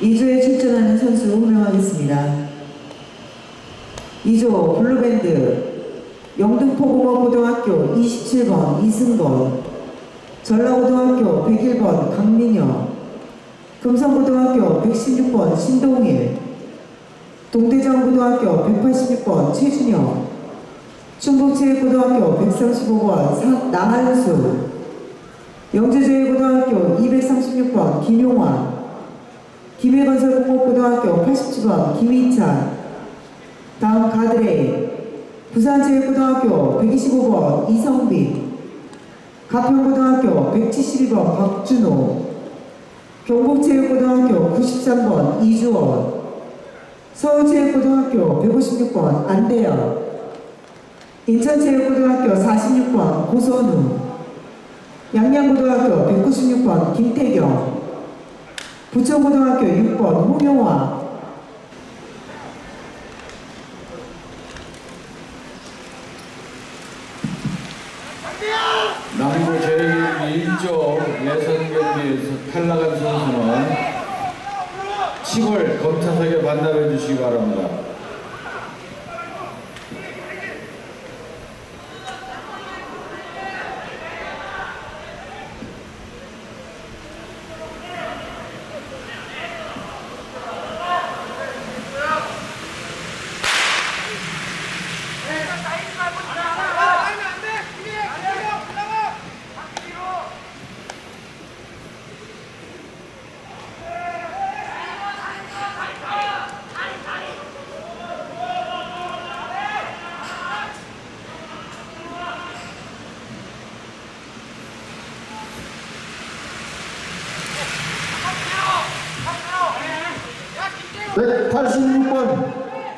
2조에 출전하는 선수 호명하겠습니다. 2조 블루밴드 영등포공업고등학교 27번 이승건 전라고등학교 101번 강민혁 금성고등학교 116번 신동일 동대전고등학교 186번 최준혁 충북체육고등학교 135번 나한수 영재제일고등학교 236번 김용환 김해건설공업고등학교 87번 김희찬. 다음 가드레이. 부산체육고등학교 125번 이성빈. 가평고등학교 172번 박준호. 경북체육고등학교 93번 이주원. 서울체육고등학교 156번 안대현. 인천체육고등학교 46번 고선우. 양양고등학교 196번 김태경 부천고등학교 6번 홍용화 남부 제1조 예선 경기에서 탈락한 선수는 시골 검차석에 반납해 주시기 바랍니다. 186번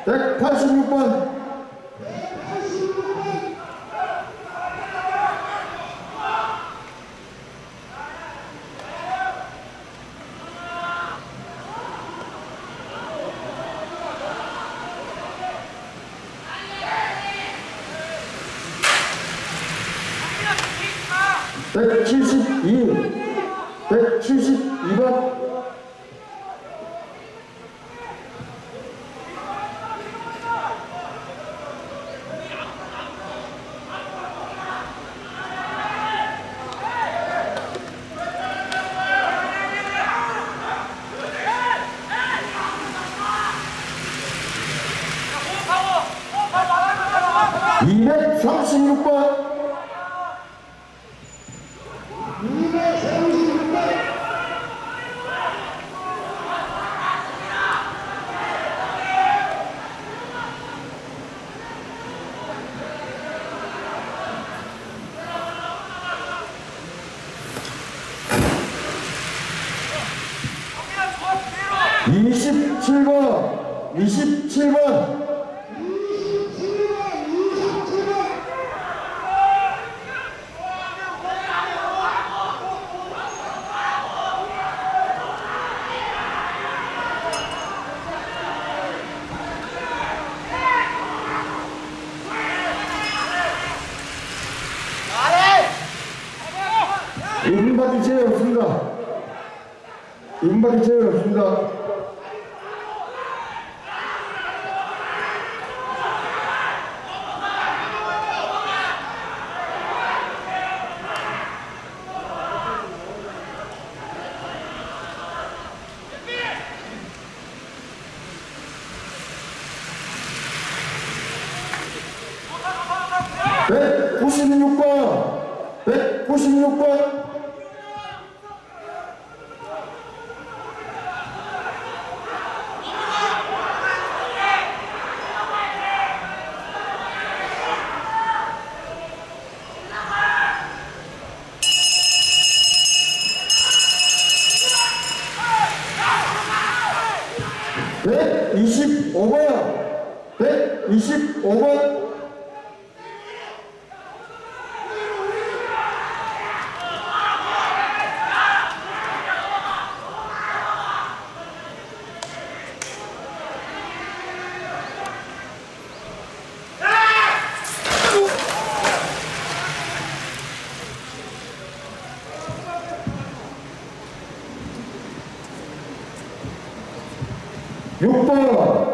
186번. 172 236번. 236번 27번 27번. 이분받을 제의 없습니다. 이분받을 제의 없습니다. 백구십육 번 백구십육 번 25번. 6번.